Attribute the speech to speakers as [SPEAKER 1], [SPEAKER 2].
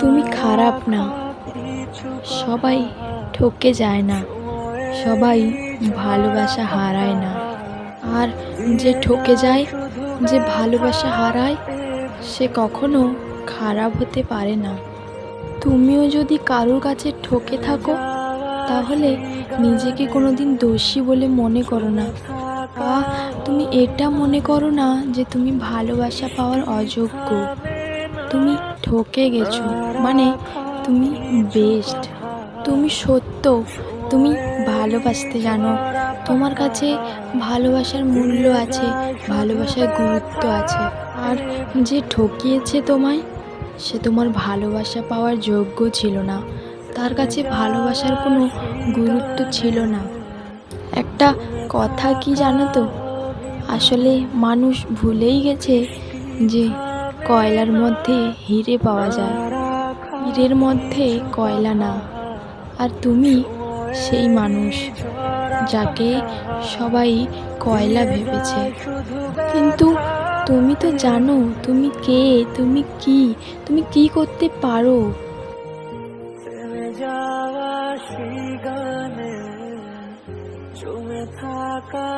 [SPEAKER 1] তুমি খারাপ না। সবাই ঠকে যায় না। সবাই ভালোবাসা হারায় না। আর যে ঠকে যায়, যে ভালোবাসা হারায়, সে কখনো খারাপ হতে পারে না। তুমিও যদি কারোর কাছে ঠকে থাকো, তাহলে নিজেকে কোনো দিন দোষী বলে মনে করো না। বা তুমি এটা মনে করো না যে তুমি ভালোবাসা পাওয়ার অযোগ্য। তুমি ঠকে গেছো। মানে তুমি বেস্ট। তুমি সত্য। তুমি ভালোবাসতে জানো। তোমার কাছে ভালোবাসার মূল্য আছে, ভালোবাসার গুরুত্ব আছে। আর যে ঠকিয়েছে তোমায়, সে তোমার ভালোবাসা পাওয়ার যোগ্য ছিল না। তার কাছে ভালোবাসার কোনো গুরুত্ব ছিল না। একটা কথা কি জানো তো? আসলে মানুষ ভুলেই গেছে যে কয়লার মধ্যে হিরে পাওয়া যায়। হীরের মধ্যে কয়লা না। আর তুমি সেই মানুষ যাকে সবাই কয়লা ভেবেছে। কিন্তু তুমি তো জানো, তুমি কে, তুমি কি তুমি কি করতে পারো?
[SPEAKER 2] থাকা